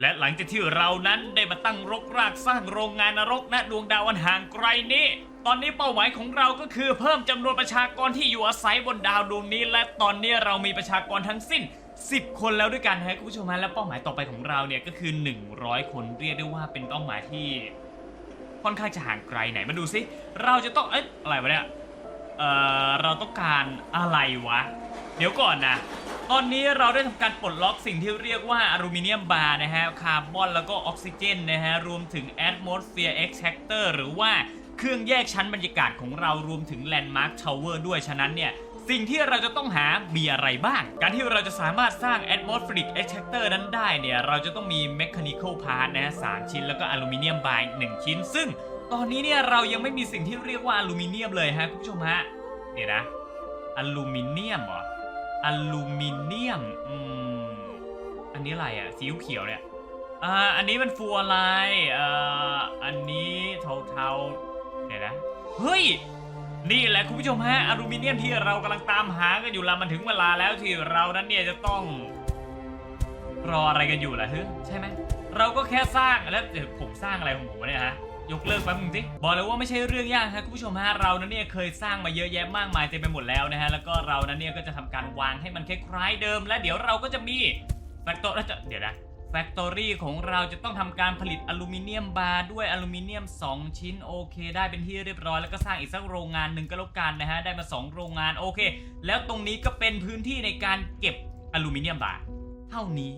และหลังจากที่เรานั้นได้มาตั้งรกรากสร้างโรงงานนรกณดวงดาวอันห่างไกลนี้ ตอนนี้เป้าหมายของเราก็คือเพิ่มจำนวนประชากรที่อยู่อาศัยบนดาวดวงนี้ และตอนนี้เรามีประชากรทั้งสิ้น 10 คนแล้วด้วยกันฮะคุณผู้ชมฮะและเป้าหมายต่อไปของเราเนี่ยก็คือ 100 คนเรียกได้ว่าเป็นเป้าหมายที่ค่อนข้างจะห่างไกลไหนมาดูซิเราจะต้องเอ๊ะอะไรวะเนี่ยเอ่อเราต้องการอะไรวะ เดี๋ยวก่อนนะ ตอนนี้เราได้ทำการปลดล็อกสิ่งที่เรียกว่าอลูมิเนียมบาร์นะฮะ คาร์บอนแล้วก็ออกซิเจนนะฮะ รวมถึง Atmosphere Extractor หรือว่าเครื่องแยกชั้นบรรยากาศของเรารวมถึง Landmark Tower ด้วย ฉะนั้นเนี่ย สิ่งที่เราจะต้องหามีอะไรบ้าง การที่เราจะสามารถสร้าง atmospheric extractor นั้นได้เนี่ย เราจะต้องมี mechanical part นะฮะสามชิ้นแล้วก็อลูมิเนียมบาร์หนึ่งชิ้น ซึ่งตอนนี้เนี่ยเรายังไม่มีสิ่งที่เรียกว่าอลูมิเนียมเลยฮะคุณผู้ชมฮะ เดี๋ยวนะ อลูมิเนียมเหรอ อลูมิเนียม อืม อันนี้อะไรอะสีเขียวเนี่ยอ่าอันนี้มันฟูอะไรเอ่ออันนี้เทาๆเดี๋ยวนะ เฮ้ย นี่แหละคุณผู้ชมฮะ อลูมิเนียมที่เรากำลังตามหากันอยู่ละมันถึงเวลาแล้วที่เรานั้นเนี่ยจะต้อง รออะไรกันอยู่ล่ะเฮ้ยใช่ไหม เราก็แค่สร้างแล้วผมสร้างอะไรของผมเนี่ยฮะ ยกเลิกแป๊บนึงสิบอกเลยว่าไม่ใช่เรื่องยากฮะคุณผู้ชมฮะเรานั้นเนี่ยเคยสร้างมาเยอะแยะมากมายเต็มไปหมดแล้วนะฮะแล้วก็เรานั้นเนี่ยก็จะทำการวางให้มันคล้ายๆเดิม และเดี๋ยวเราก็จะมีแฟคโตแล้วจะเดี๋ยวนะแฟคทอรี่ของเราจะต้องทำการผลิตอลูมิเนียมบาร์ด้วยอลูมิเนียม 2 ชิ้นโอเค ได้เป็นที่เรียบร้อยแล้วก็สร้างอีกสักโรงงานหนึ่งก็แล้วกันนะฮะ ได้มา 2 โรงงานโอเค แล้วตรงนี้ก็เป็นพื้นที่ในการเก็บอลูมิเนียมบาร์เท่านี้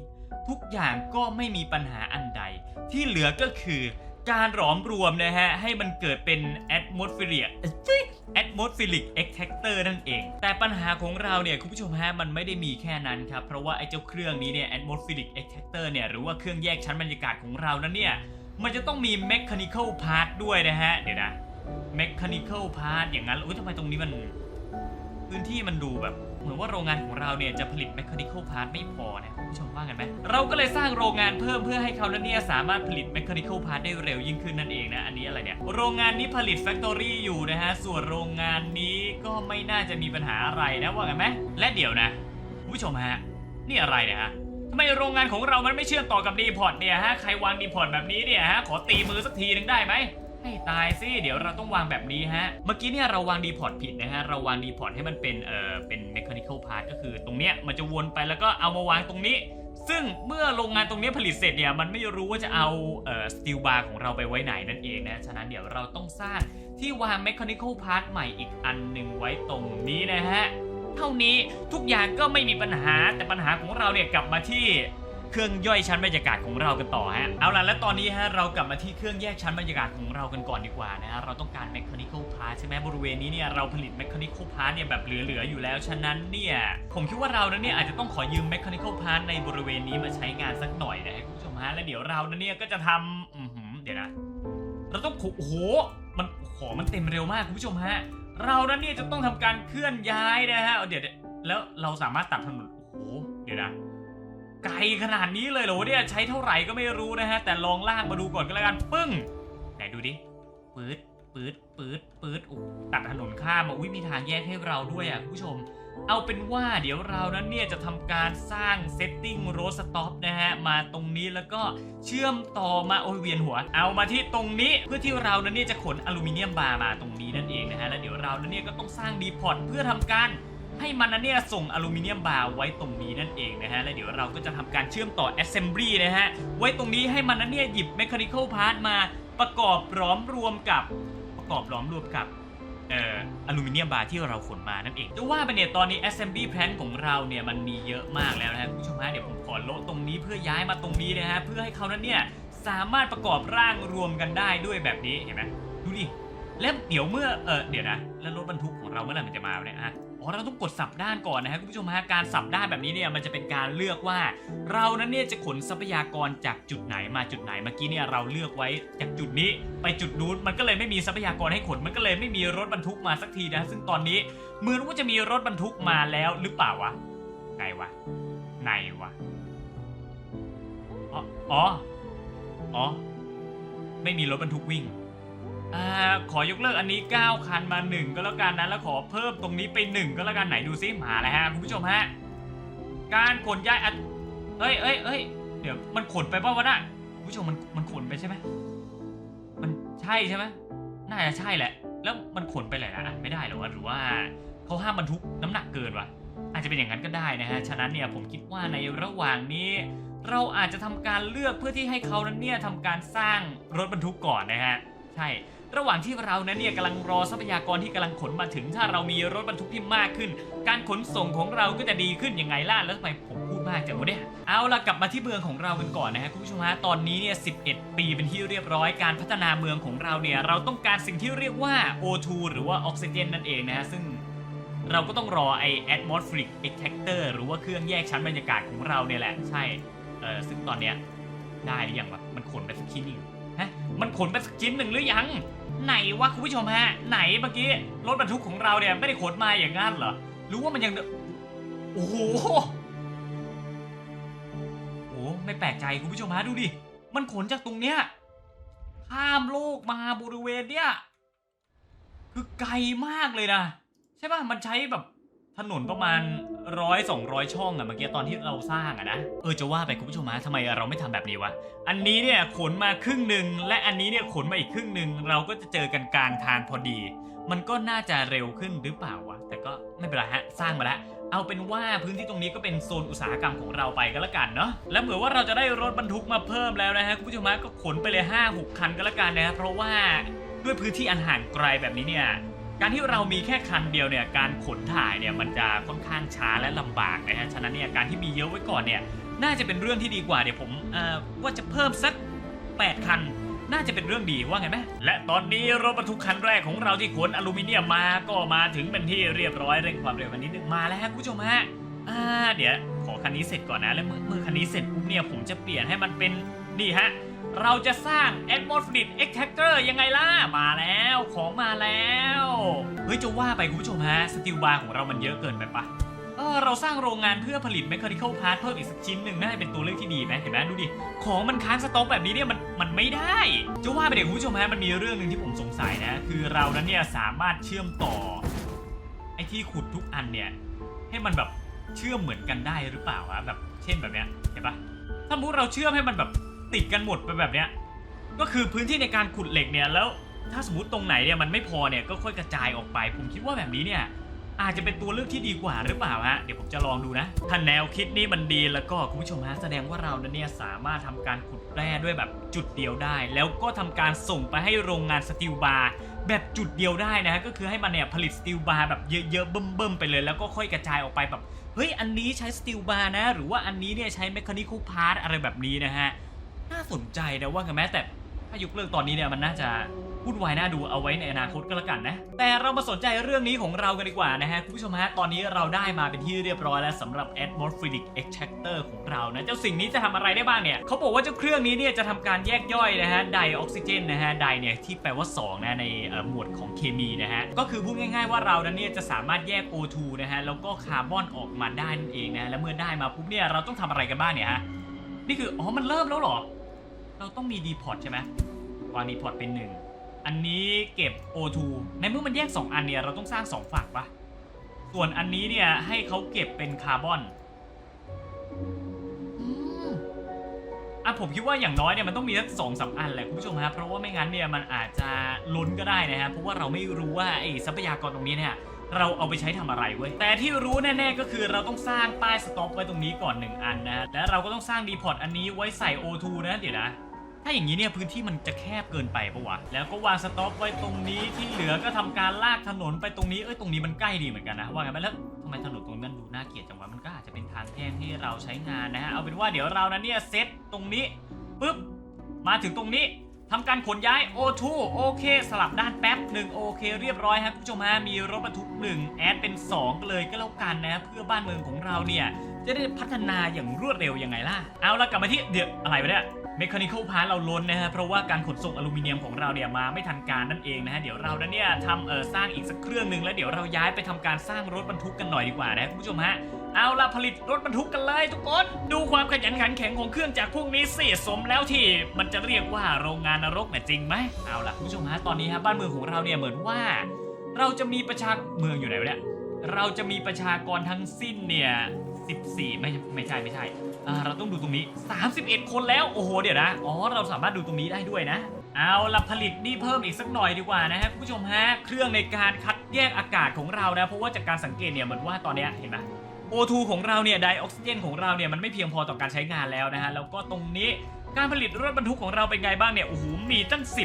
ทุกอย่างก็ไม่มีปัญหาอันใด ที่เหลือก็คือ การหลอมรวมนะฮะ ให้มันเกิดเป็น atmospheric atmospheric extractor นั่นเอง แต่ปัญหาของเราเนี่ย คุณผู้ชมฮะ มันไม่ได้มีแค่นั้นครับ เพราะว่าไอ้เจ้าเครื่องนี้เนี่ย atmospheric extractor เนี่ย หรือว่าเครื่องแยกชั้นบรรยากาศของเรานั้นเนี่ย มันจะต้องมี mechanical part ด้วยนะฮะ เดี๋ยวนะ mechanical part อย่างนั้น อุ้ยทำไมตรงนี้มัน พื้นที่มันดูแบบเหมือนว่าโรงงานของเราเนี่ยจะผลิต mechanical part ไม่พอนะคุณผู้ชมว่ากันไหมเราก็เลยสร้างโรงงานเพิ่มเพื่อให้เขานั้นเนี่ยสามารถผลิต mechanical part ได้เร็วยิ่งขึ้นนั่นเองนะ อันนี้อะไรเนี่ย โรงงานนี้ผลิต factory อยู่นะฮะ ส่วนโรงงานนี้ก็ไม่น่าจะมีปัญหาอะไรนะว่ากันไหมและเดี๋ยวนะคุณผู้ชมฮะนี่อะไรเนี่ยฮะทำไมโรงงานของเรามันไม่เชื่อมต่อกับดีพอร์ตเนี่ยฮะใครวางดีพอร์ตแบบนี้เนี่ยฮะขอตีมือสักทีหนึ่งได้ไหม ให้ตายสิเดี๋ยวเราต้องวางแบบนี้ฮะ เมื่อกี้เนี่ยเราวางดีพอร์ตผิดนะฮะ เราวางดีพอร์ตให้มันเป็นเอ่อเป็น mechanical part ก็คือตรงเนี้ยมันจะวนไปแล้วก็เอามาวางตรงนี้ ซึ่งเมื่อโรงงานตรงนี้ผลิตเสร็จเนี่ยมันไม่รู้ว่าจะเอาเอ่อ steel bar ของเราไปไว้ไหนนั่นเองนะฉะนั้นเดี๋ยวเราต้องสร้างที่วาง mechanical part ใหม่อีกอันหนึ่งไว้ตรงนี้นะฮะเท่านี้ทุกอย่างก็ไม่มีปัญหาแต่ปัญหาของเราเนี่ยกลับมาที่ เครื่องย่อยชั้นบรรยากาศของเรากันต่อฮะเอาล่ะและตอนนี้ฮะเรากลับมาที่เครื่องแยกชั้นบรรยากาศของเรากันก่อนดีกว่านะฮะเราต้องการ mechanical part ใช่ไหมบริเวณนี้เนี่ยเราผลิต mechanical part เนี่ยแบบเหลือๆอยู่แล้วฉะนั้นเนี่ยผมคิดว่าเรานั้นเนี่ยอาจจะต้องขอยืม mechanical part ในบริเวณนี้มาใช้งานสักหน่อยนะฮะคุณผู้ชมฮะและเดี๋ยวเรานั้นเนี่ยก็จะทำอือหือเดี๋ยวนะเราต้องโอ้โหมันขอมันเต็มเร็วมากคุณผู้ชมฮะเรานั้นเนี่ยจะต้องทำการเคลื่อนย้ายนะฮะเดี๋ยวเดี๋ยวแล้วเราสามารถตัดถนนโอ้โหเดี๋ยวนะ ไกลขนาดนี้เลยเหรอวะเนี่ยใช้เท่าไหร่ก็ไม่รู้นะฮะ แต่ลองลากมาดูก่อนก็แล้วกันปึ้ง ไหนดูดิปื๊ดปื๊ดปื๊ดปื๊ดโอ้ตัดถนนข้ามมาอุ้ยมีทางแยกให้เราด้วยอะคุณผู้ชม เอาเป็นว่าเดี๋ยวเรานั้นเนี่ยจะทำการสร้างเซตติ้งโรสต็อปนะฮะ มาตรงนี้แล้วก็เชื่อมต่อมาโอ้ยเวียนหัว เอามาที่ตรงนี้เพื่อที่เรานั้นเนี่ยจะขนอลูมิเนียมบาร์มาตรงนี้นั่นเองนะฮะแล้วเดี๋ยวเรานั้นเนี่ยก็ต้องสร้างดีพอร์ตเพื่อทำการ ให้มันนั้นเนี่ยส่งอลูมิเนียมบาร์ไว้ตรงนี้นั่นเองนะฮะ แล้วเดี๋ยวเราก็จะทำการเชื่อมต่อ assembly นะฮะ ไว้ตรงนี้ให้มันนั้นเนี่ยหยิบ mechanical part มาประกอบล้อมรวมกับประกอบล้อมรวมกับเอ่ออลูมิเนียมบาร์ที่เราขนมานั่นเองจะว่าไปเนี่ยตอนนี้ assembly plan ของเราเนี่ยมันมีเยอะมากแล้วนะฮะคุณผู้ชมฮะเดี๋ยวผมขอโละตรงนี้เพื่อย้ายมาตรงนี้นะฮะเพื่อให้เขานั้นเนี่ยสามารถประกอบร่างรวมกันได้ด้วยแบบนี้เห็นไหมดูดิแล้วเดี๋ยวเมื่อเออเดี๋ยวนะแล้วรถบรรทุกของเราเมื่อไหร่มันจะมาเนี่ยฮะอ๋อ เราต้องกดสับด้านก่อนนะฮะคุณผู้ชมฮะการสับด้านแบบนี้เนี่ยมันจะเป็นการเลือกว่า เรานั้นเนี่ยจะขนทรัพยากรจากจุดไหนมาจุดไหนเมื่อกี้เนี่ยเราเลือกไว้จากจุดนี้ ไปจุดนู้นมันก็เลยไม่มีทรัพยากรให้ขนมันก็เลยไม่มีรถบรรทุกมาสักทีนะ ซึ่งตอนนี้เหมือนว่าจะมีรถบรรทุกมาแล้วหรือเปล่าวะไหนวะไหนวะอ๋ออ๋อไม่มีรถบรรทุกวิ่ง อ่าขอยกเลิกอันนี้ 9 คันมา 1 ก็แล้วกันนะแล้วขอเพิ่มตรงนี้ไป 1 ก็แล้วกันไหนดูซิมาแล้วฮะคุณผู้ชมฮะการขนย้ายอันเอ้ยเอ้ยเอ้ยเดี๋ยวมันขนไปป่าวะน่ะคุณผู้ชมมันมันขนไปใช่ไหมมันใช่ใช่ไหมน่าจะใช่แหละ แล้วมันขนไปหลายๆอันไม่ได้หรอวะหรือว่าเขาห้ามบรรทุกน้ำหนักเกินวะอาจจะเป็นอย่างนั้นก็ได้นะฮะฉะนั้นเนี่ยผมคิดว่าในระหว่างนี้ เราอาจจะทำการเลือกเพื่อที่ให้เขานั้นเนี่ยทำการสร้างรถบรรทุกก่อนนะฮะใช่ ระหว่างที่เรานั้นเนี่ยกำลังรอทรัพยากรที่กำลังขนมาถึง ถ้าเรามีรถบรรทุกที่มากขึ้น การขนส่งของเราก็จะดีขึ้นยังไงล่ะแล้วทำไมผมพูดมากจังวะเนี่ยเอาล่ะกลับมาที่เมืองของเรากันก่อนนะฮะคุณผู้ชมฮะตอนนี้เนี่ย11 ปีเป็นที่เรียบร้อยการพัฒนาเมืองของเราเนี่ยเราต้องการสิ่งที่เรียกว่า O2 หรือว่าออกซิเจนนั่นเองนะฮะซึ่งเราก็ต้องรอไอ atmospheric extractor หรือว่าเครื่องแยกชั้นบรรยากาศของเราเนี่ยแหละใช่เออซึ่งตอนเนี้ยได้หรือยังวะมันขนไปสักชิ้นหนึ่งฮะมันขนไปสักชิ้นหนึ่งหรือยัง ไหนวะคุณผู้ชมฮะ ไหนเมื่อกี้รถบรรทุกของเราเนี่ยไม่ได้ขนมาอย่างนั้นเหรอหรือว่ามันยังโอ้โหโอ้ไม่แปลกใจคุณผู้ชมฮะดูดิมันขนจากตรงเนี้ยข้ามโลกมาบริเวณเนี้ยคือไกลมากเลยนะ ใช่ป่ะมันใช้แบบ ถนนประมาณร้อยสองร้อยช่องอะเมื่อกี้ตอนที่เราสร้างอะนะเออจะว่าไปคุณผู้ชมฮะทำไมเราไม่ทำแบบนี้วะอันนี้เนี่ยขนมาครึ่งหนึ่งและอันนี้เนี่ยขนมาอีกครึ่งหนึ่งเราก็จะเจอกันกลางทางพอดี มันก็น่าจะเร็วขึ้นหรือเปล่าวะแต่ก็ไม่เป็นไรฮะสร้างมาแล้วเอาเป็นว่าพื้นที่ตรงนี้ก็เป็นโซนอุตสาหกรรมของเราไปก็แล้วกันเนาะและเหมือนว่าเราจะได้รถบรรทุกมาเพิ่มแล้วนะฮะคุณผู้ชมฮะก็ขนไปเลย5 6คันก็แล้วกันนะฮะเพราะว่าด้วยพื้นที่อันห่างไกลแบบนี้เนี่ย การที่เรามีแค่คันเดียวเนี่ยการขนถ่ายเนี่ยมันจะค่อนข้างช้าและลำบากนะฮะฉะนั้นเนี่ยการที่มีเยอะไว้ก่อนเนี่ยน่าจะเป็นเรื่องที่ดีกว่าเดี๋ยวผมว่าจะเพิ่มสัก 8 คัน น่าจะเป็นเรื่องดีว่าไงไหมและตอนนี้รถบรรทุกคันแรกของเราที่ขนอลูมิเนียมมาก็มาถึงเป็นที่เรียบร้อยเร่งความเร็วกันนิดนึงมาแล้วฮะคุณผู้ชมฮะอ่าเดี๋ยวขอคันนี้เสร็จก่อนนะแล้วเมื่อเมื่อคันนี้เสร็จปุ๊บเนี่ยผมจะเปลี่ยนให้มันเป็นนี่ฮะ เราจะสร้าง atmospheric extractor ยังไงล่ะ มาแล้วของมาแล้ว เฮ้ยจะว่าไปคุณผู้ชมฮะ สติลบาร์ของเรามันเยอะเกินไปปะเออเราสร้างโรงงานเพื่อผลิต mechanical part เพิ่มอีกสักชิ้นหนึ่งน่าจะเป็นตัวเลือกที่ดีไหมเห็นไหมดูดิ ของมันค้างสต็อกแบบนี้เนี่ยมันมันไม่ได้ จะว่าไปเด็กคุณผู้ชมฮะมันมีเรื่องหนึ่งที่ผมสงสัยนะ คือเรานั้นเนี่ยสามารถเชื่อมต่อไอ้ที่ขุดทุกอันเนี่ยให้มันแบบเชื่อมเหมือนกันได้หรือเปล่าวะแบบเช่นแบบเนี้ยเห็นปะถ้ามมุติเราเชื่อมให้มันแบบ ติดกันหมดไปแบบเนี้ยก็คือพื้นที่ในการขุดเหล็กเนี่ยแล้วถ้าสมมติตรงไหนเนี่ยมันไม่พอเนี่ยก็ค่อยกระจายออกไป ผมคิดว่าแบบนี้เนี่ยอาจจะเป็นตัวเลือกที่ดีกว่าหรือเปล่าฮะ เดี๋ยวผมจะลองดูนะ ถ้าแนวคิดนี้มันดีแล้วก็คุณผู้ชมฮะแสดงว่าเรานเนี่ยสามารถทำการขุดแร่ด้วยแบบจุดเดียวได้ แล้วก็ทำการส่งไปให้โรงงานสตีลบาร์แบบจุดเดียวได้นะฮะ ก็คือให้มันเนี่ยผลิตสตีลบาร์แบบเยอะๆเบิ่มๆไปเลย แล้วก็ค่อยกระจายออกไปแบบเฮ้ยอันนี้ใช้สตีลบาร์นะ หรือว่าอันนี้เนี่ยใช้เมคานิคอลพาร์ทอะไรแบบนี้นะฮะ น่าสนใจนะว่ากันไหมแต่ถ้ายกเลิกตอนนี้เนี่ยมันน่าจะวุ่นวายน่าดูเอาไว้ในอนาคตก็แล้วกันนะ แต่เรามาสนใจเรื่องนี้ของเรากันดีกว่านะฮะ คุณผู้ชมฮะ ตอนนี้เราได้มาเป็นที่เรียบร้อยแล้วสำหรับ atmospheric extractor ของเรานะ เจ้าสิ่งนี้จะทำอะไรได้บ้างเนี่ย เขาบอกว่าเจ้าเครื่องนี้เนี่ยจะทำการแยกย่อยนะฮะ ไดออกซิเจนนะฮะ ไดเนี่ยที่แปลว่า 2 นะในหมวดของเคมีนะฮะ ก็คือพูดง่ายๆว่าเรานั้นเนี่ยจะสามารถแยก O2 นะฮะ แล้วก็คาร์บอนออกมาได้นั่นเองนะ และเมื่อได้มาปุ๊บเนี่ยเราต้องทำอะไรกันบ้างเนี่ยฮะ นี่คือ อ๋อ มันเริ่มแล้วหรอ เราต้องมีดีพอร์ตใช่ไหมวางดีพอร์ตเป็นหนึ่งอันนี้เก็บ O2 ในเมื่อมันแยก 2 อันเนี่ย เราต้องสร้าง 2 ฝั่งปะส่วนอันนี้เนี่ยให้เขาเก็บเป็นคาร์บอนอะผมคิดว่าอย่างน้อยเนี่ยมันต้องมีสักสองสามอันแหละคุณผู้ชมฮะเพราะว่าไม่งั้นเนี่ยมันอาจจะล้นก็ได้นะฮะเพราะว่าเราไม่รู้ว่าไอ้ทรัพยากรตรงนี้เนี่ยเราเอาไปใช้ทำอะไรเว้ย แต่ที่รู้แน่ๆก็คือเราต้องสร้างป้ายสต็อปไว้ตรงนี้ก่อนหนึ่งอันนะ และเราก็ต้องสร้างดีพอร์ตอันนี้ไว้ใส่ O2 นะเดี๋ยวนะ ถ้าอย่างนี้เนี่ยพื้นที่มันจะแคบเกินไปปะวะ แล้วก็วางสต็อปไว้ตรงนี้ที่เหลือก็ทำการลากถนนไปตรงนี้ เอ้ยตรงนี้มันใกล้ดีเหมือนกันนะ ว่าไงไหมแล้วทำไมถนนตรงนี้นดูน่าเกลียดจังวะ มันก็อาจจะเป็นทางแยกที่เราใช้งานนะฮะ เอาเป็นว่าเดี๋ยวเรานั้นเนี่ยเซตตรงนี้ปุ๊บมาถึงตรงนี้ทำการขนย้าย O2 โอเค สลับด้านแป๊บหนึ่งโอเค เรียบร้อยครับคุณผู้ชมฮะมีรถบรรทุกหนึ่งแอดเป็น 2 เลยก็แล้วกันนะเพื่อบ้านเมืองของเราเนี่ยจะได้พัฒนาอย่างรวดเร็วยังไงล่ะ เอาละกลับมาที่เดี๋ยวอะไรไปเนี่ย เมคานิคอลพาร์เราล้นนะฮะเพราะว่าการขนส่งอลูมิเนียมของเราเนี่ยมาไม่ทันการนั่นเองนะฮะเดี๋ยวเราเนี่ยทำเออสร้างอีกสักเครื่องหนึ่งแล้วเดี๋ยวเราย้ายไปทำการสร้างรถบรรทุกกันหน่อยดีกว่านะคุณผู้ชมฮะเอาละผลิตรถบรรทุกกันเลยทุกคนดูความขยันขันแข็งของเครื่องจักรพวกนี้สิสมแล้วที่มันจะเรียกว่าโรงงานนรกเนี่ยจริงไหมเอาละคุณผู้ชมฮะตอนนี้ฮะบ้านเมืองของเราเนี่ยเหมือนว่า เราจะมีประชาเมืองอยู่ไหนวะเนี่ยเราจะมีประชากรทั้งสิ้นเนี่ย14 ไม่ไม่ใช่ไม่ใช่ อ่าเราต้องดูตรงนี้ 31 คนแล้ว โอ้โห เดี๋ยวนะ อ๋อ เราสามารถดูตรงนี้ได้ด้วยนะ เอาละผลิตนี่เพิ่มอีกสักหน่อยดีกว่านะฮะคุณผู้ชมฮะ เครื่องในการคัดแยกอากาศของเรานะ เพราะว่าจากการสังเกตเนี่ยเหมือนว่าตอนนี้เห็นไหม O2 ของเราเนี่ยไดออกซิเจนของเราเนี่ยมันไม่เพียงพอต่อการใช้งานแล้วนะฮะ แล้วก็ตรงนี้การผลิตรถบรรทุกของเราเป็นไงบ้างเนี่ย โอ้โห มีตั้ง 10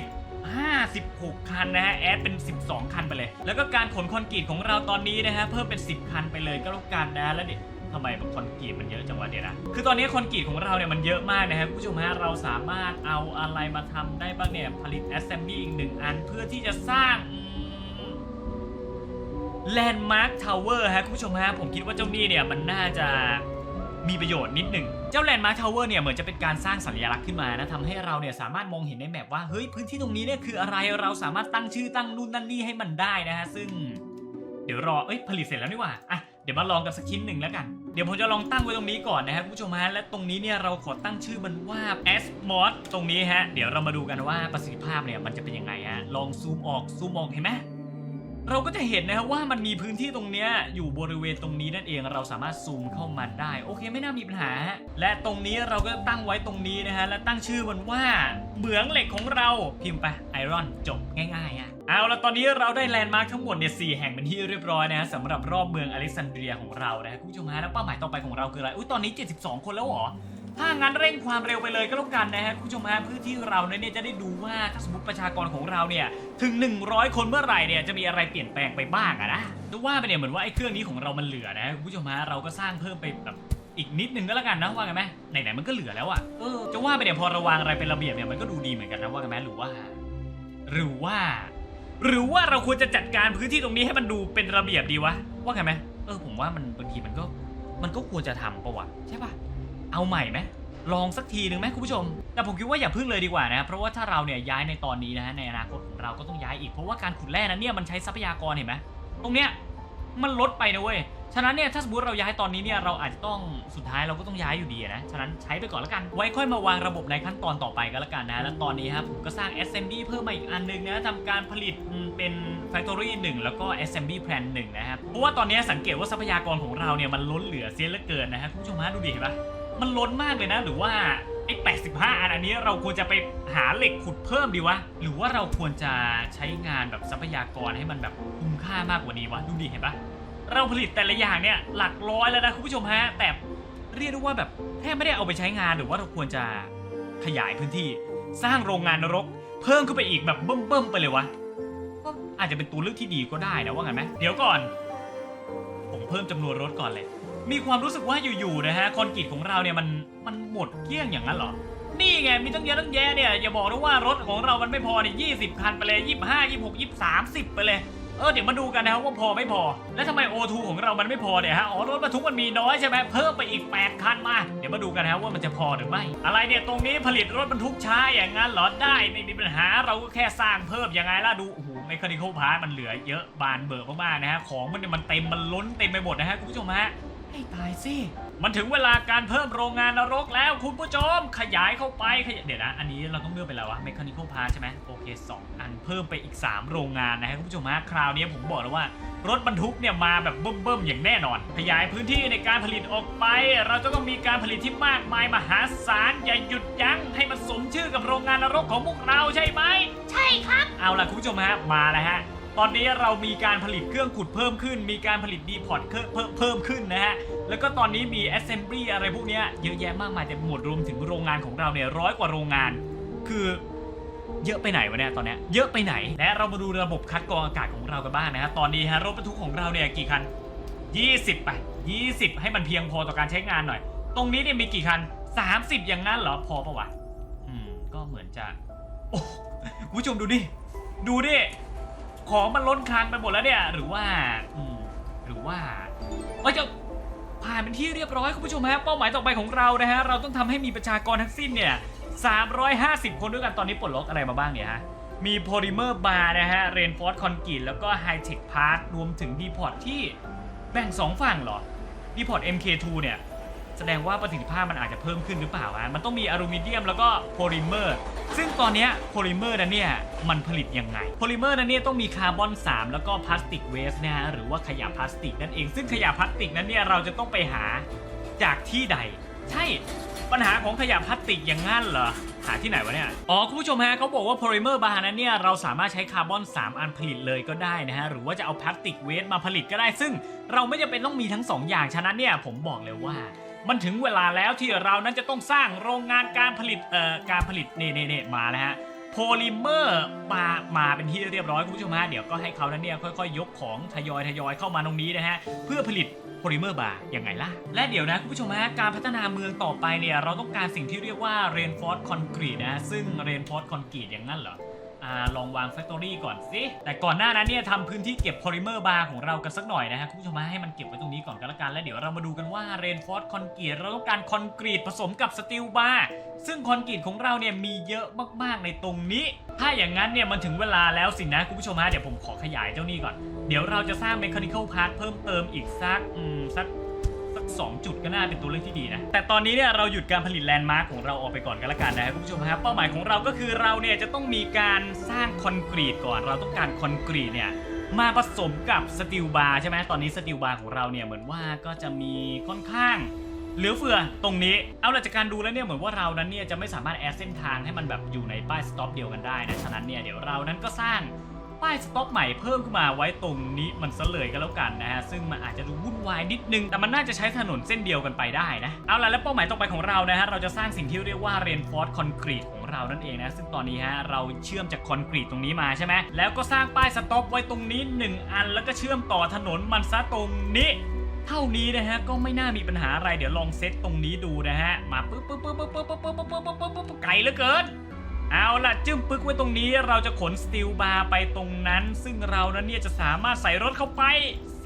56 คันนะฮะ แอดเป็น 12 คันไปเลย แล้วก็การขนคอนกรีตของเราตอนนี้นะฮะ เพิ่มเป็น 10 คันไปเลยก็แล้วกันนะแล้วเดี๋ยว ทำไมแบบคอนกรีตมันเยอะจังวะเดี๋ยวนะ คือตอนนี้คอนกรีตของเราเนี่ยมันเยอะมากนะฮะคุณผู้ชมฮะเราสามารถเอาอะไรมาทำได้บ้างเนี่ยผลิต assembly อีกหนึ่งอันเพื่อที่จะสร้างอืม Landmark Tower ฮะคุณผู้ชมฮะผมคิดว่าเจ้านี่เนี่ยมันน่าจะมีประโยชน์นิดหนึ่ง เจ้า Landmark Tower เนี่ยเหมือนจะเป็นการสร้างสัญลักษณ์ขึ้นมานะทำให้เราเนี่ยสามารถมองเห็นในแมปว่าเฮ้ยพื้นที่ตรงนี้เนี่ยคืออะไรเราสามารถตั้งชื่อตั้งนู่นนั่นนี่ให้มันได้นะฮะซึ่ง เดี๋ยวรอเอ้ยผลิตเสร็จแล้วนี่หว่าอะเดี๋ยวมาลองกันสักชิ้นหนึ่งแล้วกัน เดี๋ยวผมจะลองตั้งไว้ตรงนี้ก่อนนะฮะคุณผู้ชมฮะและตรงนี้เนี่ยเราขอตั้งชื่อมันว่า S Mod ตรงนี้ฮะเดี๋ยวเรามาดูกันว่าประสิทธิภาพเนี่ยมันจะเป็นยังไงฮะลองซูมออกซูมออกเห็นไหมเราก็จะเห็นนะครับว่ามันมีพื้นที่ตรงเนี้ยอยู่บริเวณตรงนี้นั่นเองเราสามารถซูมเข้ามาได้โอเคไม่น่ามีปัญหา และตรงนี้เราก็ตั้งไว้ตรงนี้นะฮะและตั้งชื่อมันว่าเหมืองเหล็กของเราพิมพ์ไปไอรอนจบง่ายๆอะ เอาละตอนนี้เราได้แลนด์มาร์คทั้งหมดเนี่ยสแห่งเป็นที่เรียบร้อยนะฮะสำหรับรอบเมืองอเล็กซานเดรียของเรานะฮะคุณผู้ชมฮะแล้วเป้าหมายต่อไปของเราคืออะไรอุ้ยตอนนี้ 72 คนแล้วเหรอถ้างั้นเร่งความเร็วไปเลยก็แล้วกันนะฮะคุณผู้ชมฮะเพื่อที่เราเนี่ยจะได้ดูว่าถ้าสมมติประชากรของเราเนี่ยถึง 100 คนเมื่อไหร่เนี่ยจะมีอะไรเปลี่ยนแปลงไปบ้างอะนะจะว่าไปเนี่ยเหมือนว่าไอ้เครื่องนี้ของเรามันเหลือนะคุณผู้ชมฮะเราก็สร้างเพิ่มไปแบบอีกนิดนึงก็แล้วกันนะว่ากันไหมไหนๆมันก็เหลือแล้วอะเออจะว่าไปเนี่ยพอระวางอะไรเป็นระเบียบเนี่ยมันก็ดูดีเหมือนกันนะว่ากันไหมหรือว่า หรือว่า หรือว่าเราควรจะจัดการพื้นที่ตรงนี้ให้มันดูเป็นระเบียบดีวะ ว่าไงไหมเออผมว่ามันบางทีมันก็มันก็ควรจะทำปะวะใช่ปะเอาใหม่ไหมลองสักทีหนึ่งไหมคุณผู้ชม แต่ผมคิดว่าอย่าพึ่งเลยดีกว่านะ เพราะว่าถ้าเราเนี่ยย้ายในตอนนี้นะฮะในอนาคตของเราก็ต้องย้ายอีก เพราะว่าการขุดแร่นั้นเนี่ยมันใช้ทรัพยากรเห็นไหมตรงเนี้ย มันลดไปนะเว้ย ฉะนั้นเนี่ยถ้าสมมติเราย้ายตอนนี้เนี่ยเราอาจจะต้องสุดท้ายเราก็ต้องย้ายอยู่ดีนะ ฉะนั้นใช้ไปก่อนแล้วกัน ไว้ค่อยมาวางระบบในขั้นตอนต่อไปก็แล้วกันนะ แล้วตอนนี้ครับผมก็สร้าง assembly เพิ่มมาอีกอันหนึงนะทำการผลิตเป็น factory 1 แล้วก็ assembly plan 1 นะครับ เพราะว่าตอนนี้สังเกตว่าทรัพยากรของเราเนี่ยมันล้นเหลือเสียเหลือเกินนะฮะคุณผู้ชมฮะดูดิเห็นปะมันล้นมากเลยนะ หรือว่า ไอ้85 อันอันนี้เราควรจะไปหาเหล็กขุดเพิ่มดีวะ หรือว่าเราควรจะใช้งานแบบทรัพยากรให้มันแบบคุ้มค่ามากกว่านี้วะ ดูดิเห็นปะเราผลิตแต่ละอย่างเนี่ยหลักร้อยแล้วนะคุณผู้ชมฮะ แต่เรียกได้ว่าแบบแทบไม่ได้เอาไปใช้งานหรือว่าเราควรจะขยายพื้นที่ สร้างโรงงานนรก เพิ่มขึ้นไปอีกแบบเบิ่มๆไปเลยวะก็อาจจะเป็นตัวเลือกที่ดีก็ได้นะว่าไงไหมเดี๋ยวก่อน ผมเพิ่มจำนวนรถก่อนเลย มีความรู้สึกว่าอยู่ๆนะฮะคอนกรีตของเราเนี่ยมันมันหมดเกลี้ยงอย่างนั้นเหรอ นี่ไงมีตั้งเยอะตั้งแยะเนี่ยอย่าบอกนะว่ารถของเรามันไม่พอเนี่ยยี่สิบคันไปเลยยี่ห้ายี่หกยี่สามสิบไปเลย เออเดี๋ยวมาดูกันนะครับว่าพอไม่พอ แล้วทำไม O2 ของเรามันไม่พอเนี่ยฮะอ๋อรถบรรทุกมันมีน้อยใช่ไหมเพิ่มไปอีก8คันมาเดี๋ยวมาดูกันนะครับว่ามันจะพอหรือไม่ อะไรเนี่ยตรงนี้ผลิตรถบรรทุกช้าอย่างนั้นเหรอได้ไม่มีปัญหาเราก็แค่สร้างเพิ่มยังไงล่ะดูโอ้โหไมคานิคอลพาร์มันเหลือเยอะบานเบิกมากๆนะฮะของมันเนี่ยมันเต็มมันล้นเต็มไปหมดนะฮะคุณผู้ชมฮะ ให้ตายสิ มันถึงเวลาการเพิ่มโรงงานนรกแล้วคุณผู้ชม ขยายเข้าไปขยายเดี๋ยวนะ อันนี้เราต้องเลือกไปแล้ววะ Mechanical Part ใช่ไหมโอเค 2 อันเพิ่มไปอีก 3 โรงงานนะฮะคุณผู้ชมฮะคราวนี้ผมบอกแล้วว่า รถบรรทุกเนี่ยมาแบบเบิ่มๆอย่างแน่นอน ขยายพื้นที่ในการผลิตออกไป เราจะต้องมีการผลิตที่มากมายมหาศาลอย่าหยุดยั้งให้มันสมชื่อกับโรงงานนรกของพวกเราใช่ไหม ใช่ครับ เอาล่ะคุณผู้ชมฮะมาแล้วฮะ ตอนนี้เรามีการผลิตเครื่องขุดเพิ่มขึ้น มีการผลิตดีพอร์ตเพิ่มขึ้นนะฮะ แล้วก็ตอนนี้มี assembly อะไรพวกนี้เยอะแยะมากมายเต็มไปหมดรวมถึงโรงงานของเราเนี่ยร้อยกว่าโรงงาน คือเยอะไปไหนวะเนี่ยตอนนี้เยอะไปไหน และเรามาดูระบบคัดกรองอากาศของเรากันบ้างนะฮะ ตอนนี้ฮะรถบรรทุกของเราเนี่ยกี่คัน 20ไป20 ให้มันเพียงพอต่อการใช้งานหน่อย ตรงนี้เนี่ยมีกี่คัน 30 อย่างนั้นเหรอพอปะวะ อืมก็เหมือนจะ โอ้คุณผู้ชมดูดิ ดูดิ ของมันล้นคลังไปหมดแล้วเนี่ย หรือว่าอืมหรือว่าเอ้ยจะผ่านเป็นที่เรียบร้อยคุณผู้ชมฮะเป้าหมายต่อไปของเรานะฮะเราต้องทำให้มีประชากรทั้งสิ้นเนี่ย 350 คนด้วยกันตอนนี้ปลดล็อกอะไรมาบ้างเนี่ยฮะ มีโพลิเมอร์บาร์นะฮะเรนฟอร์ c คอนกรีตแล้วก็ไฮเทคพาร์ทรวมถึงดีพอร์ตที่แบ่ง 2 ฝั่งเหรอดีพอร์ต MK2 เนี่ย แสดงว่าประสิทธิภาพมันอาจจะเพิ่มขึ้นหรือเปล่าฮะมันต้องมีอลูมิเนียมแล้วก็โพลิเมอร์ ซึ่งตอนนี้โพลิเมอร์นั้นเนี่ยมันผลิตยังไง โพลิเมอร์นั้นเนี่ยต้องมีคาร์บอน 3 แล้วก็พลาสติกเวสนะฮะหรือว่าขยะพลาสติกนั่นเอง ซึ่งขยะพลาสติกนั้นเนี่ยเราจะต้องไปหาจากที่ใด ใช่ปัญหาของขยะพลาสติกอย่างงั้นเหรอหาที่ไหนวะเนี่ย อ๋อ คุณผู้ชมฮะเขาบอกว่า polymer bar นั้นเนี่ย เราสามารถใช้คาร์บอน 3 อันผลิตเลยก็ได้นะฮะ หรือว่าจะเอาพลาสติกเวสมาผลิตก็ได้ ซึ่งเราไม่จำเป็นต้องมีทั้ง 2 อย่าง ฉะนั้นเนี่ย ผมบอกเลยว่า มันถึงเวลาแล้วที่เรานั้นจะต้องสร้างโรงงานการผลิตเอ่อการผลิตเน่เน่เน่มาแล้วฮะโพลิเมอร์มามาเป็นที่เรียบร้อยคุณผู้ชมฮะเดี๋ยวก็ให้เขานั้นเนี่ยค่อยๆ ยกของทยอยทยอยเข้ามาตรงนี้นะฮะเพื่อผลิตโพลิเมอร์บาร์ยังไงล่ะ และเดี๋ยวนะ คุณผู้ชมฮะการพัฒนาเมืองต่อไปเนี่ยเราต้องการสิ่งที่เรียกว่า reinforced concrete นะซึ่ง reinforced concrete อย่างนั้นเหรอ อ่าลองวาง Factory ก่อนสิ แต่ก่อนหน้านั้นเนี่ยทำพื้นที่เก็บ Polymer Bar ของเรากันสักหน่อยนะฮะคุณผู้ชมให้มันเก็บไว้ตรงนี้ก่อนก็แล้วกัน แล้วเดี๋ยวเรามาดูกันว่า Reinforced Concrete เราต้องการคอนกรีตผสมกับ Steel Bar ซึ่งคอนกรีตของเราเนี่ยมีเยอะมากๆในตรงนี้ ถ้าอย่างนั้นเนี่ยมันถึงเวลาแล้วสินะคุณผู้ชมฮะเดี๋ยวผมขอขยายเจ้านี่ก่อน เดี๋ยวเราจะสร้าง Mechanical Part เพิ่มเติมอีกสักอืมสักสัก 2 จุดก็น่าเป็นตัวเลือกที่ดีนะ แต่ตอนนี้เนี่ยเราหยุดการผลิตแลนด์มาร์คของเราออกไปก่อนก็แล้วกันนะครับคุณผู้ชมครับเป้าหมายของเราก็คือเราเนี่ยจะต้องมีการสร้างคอนกรีตก่อน เราต้องการคอนกรีตเนี่ยมาผสมกับสตีลบาร์ใช่ไหมตอนนี้สตีลบาร์ของเราเนี่ยเหมือนว่าก็จะมีค่อนข้างเหลือเฟือตรงนี้เอาละจากการดูแล้วเนี่ยเหมือนว่าเรานั้นเนี่ยจะไม่สามารถแอดเส้นทางให้มันแบบอยู่ในป้ายสต็อปเดียวกันได้นะฉะนั้นเนี่ยเดี๋ยวเรานั้นก็สร้าง ป้ายสต็อปใหม่เพิ่มขึ้นมาไว้ตรงนี้มันซะเลยก็แล้วกันนะฮะซึ่งมันอาจจะดูวุ่นวายนิดนึง แต่มันน่าจะใช้ถนนเส้นเดียวกันไปได้นะเอาล่ะแล้วเป้าหมายต่อไปของเรานะฮะเราจะสร้างสิ่งที่เรียกว่า reinforced concrete ของเรานั่นเองนะซึ่งตอนนี้ฮะเราเชื่อมจากคอนกรีตตรงนี้มาใช่ไหมแล้วก็สร้างป้ายสต็อปไว้ตรงนี้ 1 อัน แล้วก็เชื่อมต่อถนนมันซะตรงนี้เท่านี้นะฮะก็ไม่น่ามีปัญหาอะไรเดี๋ยวลองเซตตรงนี้ดูนะฮะมาปึ๊บปึ๊บปึ๊บปึ๊บปึ๊บปึ๊บปึ๊บปึ๊บปึ๊บปึ๊บปึ๊บไกลเหลือเกิน เอาล่ะจึ้มปึกไว้ตรงนี้เราจะขนสตีลบาร์ไปตรงนั้น ซึ่งเรานั้นเนี่ยจะสามารถใส่รถเข้าไป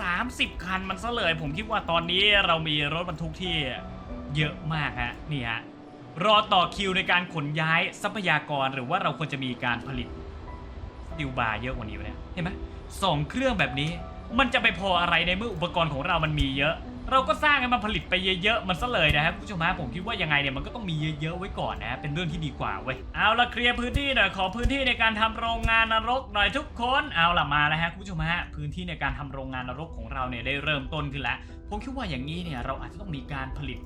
30 คันมันซะเลยผมคิดว่าตอนนี้เรามีรถบรรทุกที่เยอะมากฮะนี่ฮะรอต่อคิวในการขนย้ายทรัพยากรหรือว่าเราควรจะมีการผลิตสตีลบาร์เยอะกว่านี้เนี่ยเห็นไหมสองเครื่องแบบนี้ มันจะไปพออะไรในเมื่ออุปกรณ์ของเรามันมีเยอะ เราก็สร้างให้มันผลิตไปเยอะๆ มันซะเลยนะครับคุณผู้ชมฮะผมคิดว่ายังไงเนี่ยมันก็ต้องมีเยอะๆไว้ก่อนนะเป็นเรื่องที่ดีกว่าเว้ยเอาละเคลียร์พื้นที่หน่อยขอพื้นที่ในการทำโรงงานนรกหน่อยทุกคนเอาละมาแล้วฮะคุณผู้ชมฮะพื้นที่ในการทำโรงงานนรกของเราเนี่ยได้เริ่มต้นขึ้นแล้วผมคิดว่าอย่างนี้เนี่ยเราอาจจะต้องมีการผลิต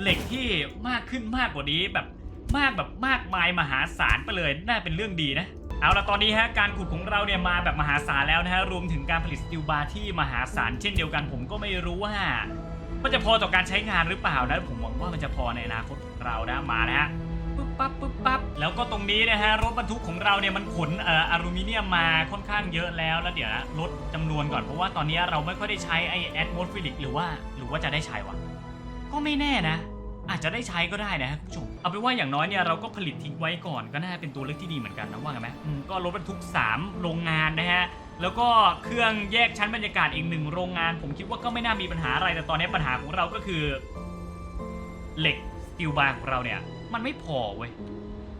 เหล็กที่มากขึ้นมากกว่านี้แบบมากแบบมากมายมหาศาลไปเลยน่าเป็นเรื่องดีนะ เอาละตอนนี้ฮะการขุดของเราเนี่ยมาแบบมหาศาลแล้วนะฮะรวมถึงการผลิตสติลบาร์ที่มหาศาลเช่นเดียวกัน ผมก็ไม่รู้ว่า มันจะพอต่อการใช้งานหรือเปล่านะผมหวังว่ามันจะพอในอนาคตของเรานะมานะฮะปึ๊บปั๊บปึ๊บปั๊บแล้วก็ตรงนี้นะฮะรถบรรทุกของเราเนี่ยมันขนเอ่ออลูมิเนียมมาค่อนข้างเยอะแล้วแล้วเดี๋ยวนะลดจำนวนก่อนเพราะว่าตอนนี้เราไม่ค่อยได้ใช้ไอแอดมอสฟิลิกหรือว่า หรือว่าจะได้ใช้วะก็ไม่แน่นะ อาจจะได้ใช้ก็ได้นะฮะคุณผู้ชมเอาเป็นว่าอย่างน้อยเนี่ยเราก็ผลิตทิ้งไว้ก่อนก็น่าเป็นตัวเลือกที่ดีเหมือนกันนะว่าไงไหมอืมก็รถบรรทุก 3 โรงงานนะฮะแล้วก็เครื่องแยกชั้นบรรยากาศอีกหนึ่งโรงงาน ผมคิดว่าก็ไม่น่ามีปัญหาอะไรแต่ตอนนี้ปัญหาของเราก็คือ เหล็กสตีลบาร์ของเราเนี่ยมันไม่พอเว้ย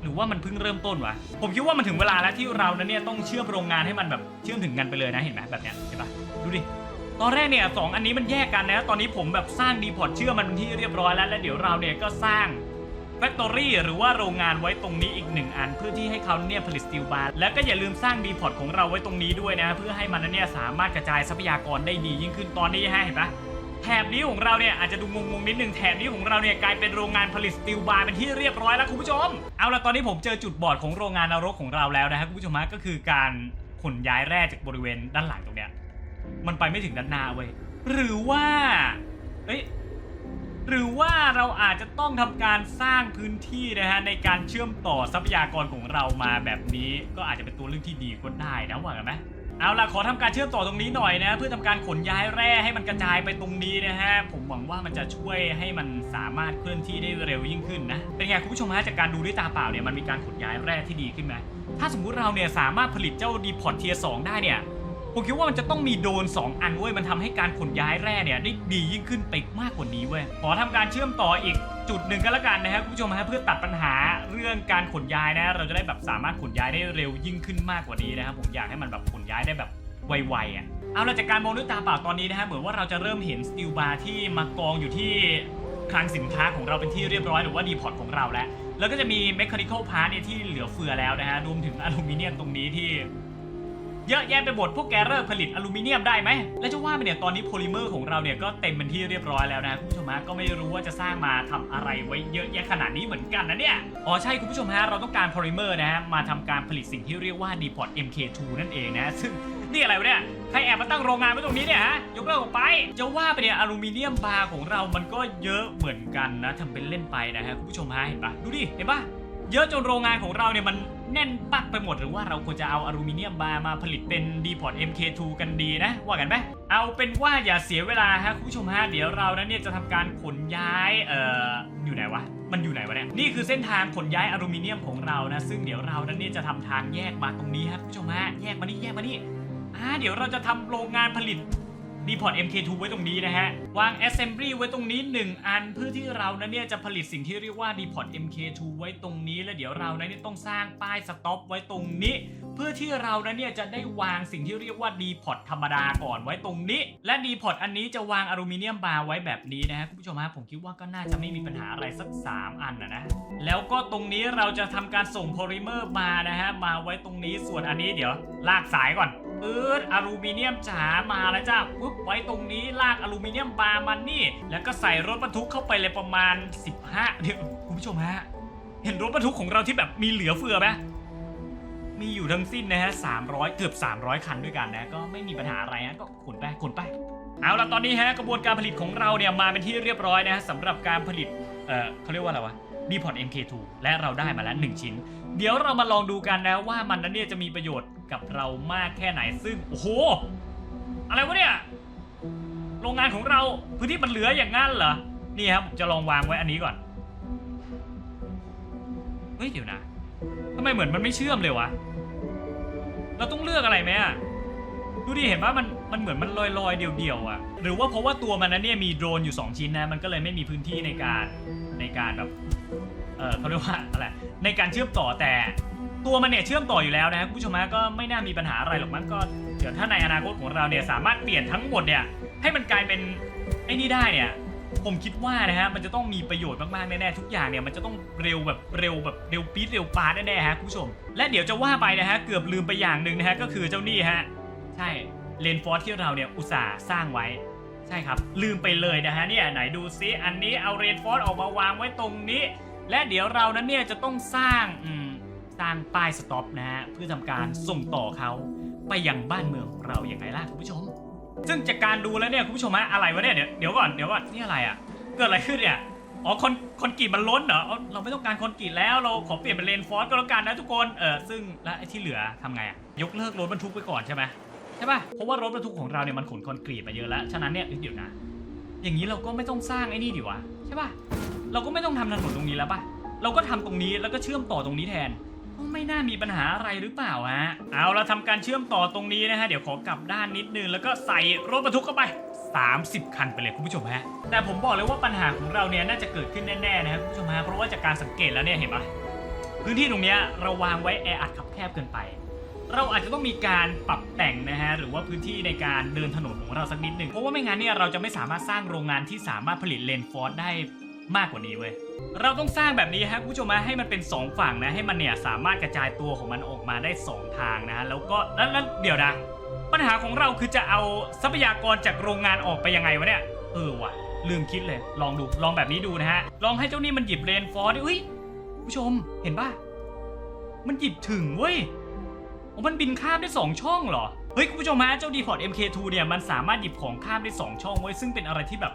หรือว่ามันเพิ่งเริ่มต้นวะผมคิดว่ามันถึงเวลาแล้วที่เรานั้นเนี่ยต้องเชื่อมโรงงานให้มันแบบเชื่อมถึงกันไปเลยนะเห็นไหมแบบเนี้ยเห็นปะดูดิ ตอนแรกเนี่ยสองอันนี้มันแยกกันนะ ตอนนี้ผมแบบสร้างดีพอร์ตเชื่อมมันเป็นที่เรียบร้อยแล้วแล้วเดี๋ยวเราเนี่ยก็สร้างแฟคทอรี่หรือว่าโรงงานไว้ตรงนี้อีกหนึ่งอัน เพื่อที่ให้เขาเนี่ยผลิตสตีลบาร์แล้วก็อย่าลืมสร้างดีพอร์ตของเราไว้ตรงนี้ด้วยนะ เพื่อให้มันเนี่ยสามารถกระจายทรัพยากรได้ดียิ่งขึ้นตอนนี้ฮะเห็นปะแถบนี้ของเราเนี่ยอาจจะดูงงๆนิดนึงแถบนี้ของเราเนี่ยกลายเป็นโรงงานผลิตสตีลบาร์เป็นที่เรียบร้อยแล้วคุณผู้ชม เอาละตอนนี้ผมเจอจุดบอดของโรงงานนรกของเราแล้วนะฮะคุณผู้ชมฮะก็คือการขนย้ายแร่จากบริเวณด้านหลังตรงเนี้ย มันไปไม่ถึงด้านหน้าเว้ยหรือว่า เอ้ยหรือว่าเราอาจจะต้องทำการสร้างพื้นที่นะฮะในการเชื่อมต่อทรัพยากรของเรามาแบบนี้ ก็อาจจะเป็นตัวเลือกที่ดีก็ได้นะว่ากันไหมเอาล่ะขอทำการเชื่อมต่อตรงนี้หน่อยนะ เพื่อทำการขนย้ายแร่ให้มันกระจายไปตรงนี้นะฮะผมหวังว่ามันจะช่วยให้มันสามารถเคลื่อนที่ได้เร็วยิ่งขึ้นนะเป็นไงคุณผู้ชมฮะจากการดูด้วยตาเปล่าเนี่ยมันมีการขนย้ายแร่ที่ดีขึ้นไหมถ้าสมมุติเราเนี่ยสามารถผลิตเจ้าดีพอร์ตเทียสได้เนี่ย ผมคิดว่ามันจะต้องมีโดน 2 อันเว้ย มันทำให้การขนย้ายแร่เนี่ยได้ดียิ่งขึ้นไปมากกว่านี้เว้ย ขอทำการเชื่อมต่ออีกจุดหนึ่งก็แล้วกันนะครับคุณผู้ชมฮะเพื่อตัดปัญหาเรื่องการขนย้ายนะ เราจะได้แบบสามารถขนย้ายได้เร็วยิ่งขึ้นมากกว่านี้นะครับผมอยากให้มันแบบขนย้ายได้แบบไวๆอะเอาละจากการมองด้วยตาเปล่าตอนนี้นะฮะเหมือนว่าเราจะเริ่มเห็นสตีลบาร์ที่มากองอยู่ที่คลังสินค้าของเราเป็นที่เรียบร้อยหรือว่าดีพอร์ตของเราแล้ว แล้วก็จะมี mechanical part เนี่ยที่เหลือเฟือแล้วนะฮะรวมถึงอลูมิเนียมตรงนี้ที่ เยอะแยะไปหมดพวกแกเลิกผลิตอลูมิเนียมได้ไหม และจะว่าไปเนี่ยตอนนี้โพลิเมอร์ของเราเนี่ยก็เต็มเป็นที่เรียบร้อยแล้วนะคุณผู้ชมฮะก็ไม่รู้ว่าจะสร้างมาทำอะไรไว้เยอะแยะขนาดนี้เหมือนกันนะเนี่ยอ๋อใช่คุณผู้ชมฮะเราต้องการโพลิเมอร์นะฮะมาทำการผลิตสิ่งที่เรียกว่า Depot MK2 นั่นเองนะซึ่งนี่อะไรวะเนี่ยใครแอบมาตั้งโรงงานไว้ตรงนี้เนี่ยฮะยกเลิกออกไป จะว่าไปเนี่ยอลูมิเนียมบาร์ของเรามันก็เยอะเหมือนกันนะทำเป็นเล่นไปนะฮะคุณผู้ชมฮะเห็นปะดูดิเห็นปะ เยอะจนโรงงานของเราเนี่ยมันแน่นปักไปหมดหรือว่าเราควรจะเอาอลูมิเนียมบาร์มาผลิตเป็น d p o t MK2 กันดีนะ ว่ากันไหมเอาเป็นว่าอย่าเสียเวลาฮะคุณผู้ชมฮะเดี๋ยวเรานั้นเนี่ยจะทำการขนย้ายเอ่ออยู่ไหนวะมันอยู่ไหนวะเนี่ยนี่คือเส้นทางขนย้ายอลูมิเนียมของเรานะ ซึ่งเดี๋ยวเรานั้นเนี่ยจะทำทางแยกมาตรงนี้ครับคุณผู้ชมฮะแยกมานี่แยกมานี่อ่าเดี๋ยวเราจะทำโรงงานผลิต d p o t MK2 ไว้ตรงนี้นะฮะ วาง Assembly ไว้ตรงนี้ 1 อันเพื่อที่เรานั้นเนี่ยจะผลิตสิ่งที่เรียกว่า d p o t MK2 ไว้ตรงนี้ แล้วเดี๋ยวเรานั้นเนี่ยต้องสร้างป้ายสต็อปไว้ตรงนี้ เพื่อที่เรานั้นเนี่ยจะได้วางสิ่งที่เรียกว่า d p o t ธรรมดาก่อนไว้ตรงนี้ และ d p o t อันนี้จะวางอลูมิเนียมบาร์ไว้แบบนี้นะฮะคุณผู้ชมฮะผมคิดว่าก็น่าจะไม่มีปัญหาอะไรสัก 3 อันนะนะแล้วก็ตรงนี้เราจะทำการส่งโพลิเมอร์มานะฮะมาไว้ตรงนี้ส่วนอันนี้เดี๋ยวลากสายก่อน ปื๊ดอลูมิเนียมจ๋ามาแล้วจ้าปุ๊บไว้ตรงนี้ลากอลูมิเนียมบาร์มันนี่ แล้วก็ใส่รถบรรทุกเข้าไปเลยประมาณ 15เดี๋ยวคุณผู้ชมฮะ เห็นรถบรรทุกของเราที่แบบมีเหลือเฟือไหมมีอยู่ทั้งสิ้นนะฮะ300 เกือบ 300 คันด้วยกันนะ ก็ไม่มีปัญหาอะไรฮะก็ขนไปขนไป เอาละตอนนี้ฮะกระบวนการผลิตของเราเนี่ยมาเป็นที่เรียบร้อยนะฮะสำหรับการผลิต เอ่อเขาเรียกว่าอะไรวะ d p o t MK2 และเราได้มาแล้ว 1 ชิ้น เดี๋ยวเรามาลองดูกันนะว่ามันนั้นเนี่ยจะมีประโยชน์ กับเรามากแค่ไหนซึ่ง โอ้โห อะไรวะเนี่ย โรงงานของเราพื้นที่มันเหลืออย่างงั้นเหรอ นี่ครับผมจะลองวางไว้อันนี้ก่อน เฮ้ยเดี๋ยวนะทำไมเหมือนมันไม่เชื่อมเลยวะ เราต้องเลือกอะไรไหมอะดูดิเห็นว่ามันมันเหมือนมันลอยลอยๆเดี่ยวๆอะหรือว่าเพราะว่าตัวมันนั้นเนี่ยมีโดรนอยู่ 2 ชิ้นนะ มันก็เลยไม่มีพื้นที่ในการในการแบบ เออเขาเรียกว่าอะไร ในการเชื่อมต่อแต่ ตัวมันเนี่ยเชื่อมต่ออยู่แล้วนะครับคุณผู้ชมฮะก็ไม่น่ามีปัญหาอะไรหรอกมั้งก็เดี๋ยวถ้าในอนาคตของเราเนี่ยสามารถเปลี่ยนทั้งหมดเนี่ยให้มันกลายเป็นไอ้นี่ได้เนี่ยผมคิดว่านะฮะมันจะต้องมีประโยชน์มากๆแน่ๆทุกอย่างเนี่ยมันจะต้องเร็วแบบเร็วแบบเร็วปี๊ดเร็วปาดแน่ๆฮะคุณผู้ชม และเดี๋ยวจะว่าไปนะฮะเกือบลืมไปอย่างหนึ่งนะฮะก็คือเจ้านี่ฮะใช่เลนฟอร์ที่เราเนี่ยอุตส่าห์สร้างไว้ใช่ครับลืมไปเลยนะฮะเนี่ยไหนดูซิอันนี้เอาเรนฟอร์ออกมาวางไว้ตรงนี้ และเดี๋ยวเรานั้นเนี่ยจะต้องสร้างอืม สร้างป้ายสต็อปนะฮะเพื่อทำการส่งต่อเขาไปยังบ้านเมืองของเราอย่างไรล่ะคุณผู้ชม ซึ่งจากการดูแล้วเนี่ยคุณผู้ชมฮะอะไรวะเนี่ยเดี๋ยวเดี๋ยวก่อนเดี๋ยวก่อนนี่อะไรอะเกิดอะไรขึ้นเนี่ยอ๋อคอนคอนกรีตมันล้นเหรอเอาเราไม่ต้องการคอนกรีตแล้วเราขอเปลี่ยนเป็นเลนฟอร์ก็แล้วกันนะทุกคนเออซึ่งแล้วไอ้ที่เหลือทำไงอะยกเลิกรถบรรทุกไปก่อนใช่ไหมใช่ป่ะเพราะว่ารถบรรทุกของเราเนี่ยมันขนคอนกรีตมาเยอะแล้วฉะนั้นเนี่ยเดี๋ยวนะอย่างนี้เราก็ไม่ต้องสร้างไอ้นี่ดิวะใช่ป่ะเราก็ไม่ต้องทำถนนตรงนี้แล้วป่ะเราก็ทำตรงนี้แล้วก็เชื่อมต่อตรงนี้แทน ไม่น่ามีปัญหาอะไรหรือเปล่าฮะ เอาเราทำการเชื่อมต่อตรงนี้นะฮะ เดี๋ยวขอกลับด้านนิดนึง แล้วก็ใส่รถบรรทุกเข้าไป 30 คันไปเลยคุณผู้ชมฮะ แต่ผมบอกเลยว่าปัญหาของเราเนี่ยน่าจะเกิดขึ้นแน่ๆนะครับคุณผู้ชมฮะ เพราะว่าจากการสังเกตแล้วเนี่ยเห็นปะพื้นที่ตรงนี้เราวางไว้แออัดขับแคบเกินไป เราอาจจะต้องมีการปรับแต่งนะฮะหรือว่าพื้นที่ในการเดินถนนของเราสักนิดหนึ่งเพราะว่าไม่งั้นเนี่ยเราจะไม่สามารถสร้างโรงงานที่สามารถผลิตเลนฟอร์ดได้ มากกว่านี้เว้ยเราต้องสร้างแบบนี้ฮะคุณผู้ชมฮะให้มันเป็น 2 ฝั่งนะให้มันเนี่ยสามารถกระจายตัวของมันออกมาได้ 2 ทางนะฮะแล้วก็แล้วเดี๋ยวนะปัญหาของเราคือจะเอาทรัพยากรจากโรงงานออกไปยังไงวะเนี่ยเออว่ะลืมคิดเลย ลองดูลองแบบนี้ดูนะฮะ ลองให้เจ้านี่มันหยิบเลนฟอร์ดดิเฮ้ยคุณผู้ชมเห็นปะมันหยิบถึงเว้ยมันบินข้ามได้ 2 ช่องเหรอ เฮ้ย คุณผู้ชมฮะเจ้า d p o t MK2 เนี่ย มันสามารถหยิบของข้ามได้ 2 ช่องไว้ซึ่งเป็นอะไรที่แบบ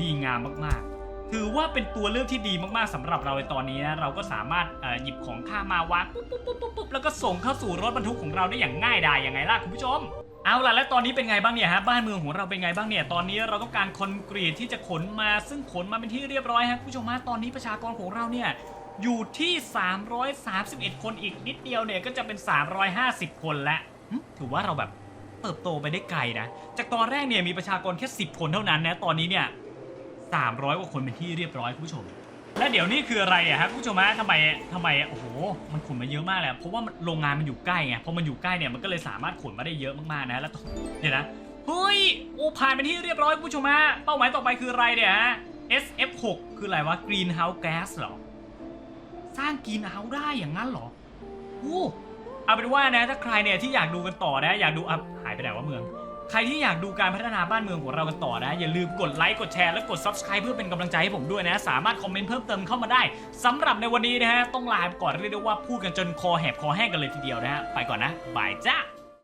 ดีงามมากๆ ถือว่าเป็นตัวเลือกที่ดีมากๆสำหรับเราในตอนนี้นะเราก็สามารถหยิบของข้ามาวางปุ๊บปุ๊บปุ๊บปุ๊บแล้วก็ส่งเข้าสู่รถบรรทุกของเราได้อย่างง่ายดายยังไงล่ะคุณผู้ชมเอาล่ะและตอนนี้เป็นไงบ้างเนี่ยฮะบ้านเมืองของเราเป็นไงบ้างเนี่ยตอนนี้เราต้องการคอนกรีตที่จะขนมาซึ่งขนมาเป็นที่เรียบร้อยฮะคุณผู้ชมฮะตอนนี้ประชากรของเราเนี่ยอยู่ที่ 331 คนอีกนิดเดียวเนี่ยก็จะเป็น 350 คนแล้วถือว่าเราแบบเติบโตไปได้ไกลนะ จากตอนแรกเนี่ยมีประชากรแค่ 10 คนเท่านั้นนะ ตอนนี้เนี่ย 300กว่าคนเป็นที่เรียบร้อยคุณผู้ชม และเดี๋ยวนี้คืออะไรอะครับคุณผู้ชมฮะทำไมทำไมโอ้โหมันขนมาเยอะมากเลยเพราะว่าโรงงานมันอยู่ใกล้ไงพอมันอยู่ใกล้เนี่ยมันก็เลยสามารถขนมาได้เยอะมากๆนะแล้วเดี๋ยวนะเฮ้ยโอ้ผ่านเป็นที่เรียบร้อยคุณผู้ชมฮะเป้าหมายต่อไปคืออะไรเนี่ยฮะ SF6 คืออะไรวะ Greenhouse Gas เหรอ สร้างกรีนเฮาส์ได้อย่างนั้นเหรอโอ้เอาเป็นว่านะถ้าใครเนี่ยที่อยากดูกันต่อนะ อยากดูอะหายไปไหนวะเมือง ใครที่อยากดูการพัฒนาบ้านเมืองของเรากันต่อนะ อย่าลืมกดไลค์กดแชร์และกด subscribe เพื่อเป็นกำลังใจให้ผมด้วยนะ สามารถคอมเมนต์เพิ่มเติมเข้ามาได้สำหรับในวันนี้นะฮะต้องลาไปก่อนเรียกได้ว่าพูดกันจนคอแหบคอแห้งกันเลยทีเดียวนะฮะไปก่อนนะบายจ้า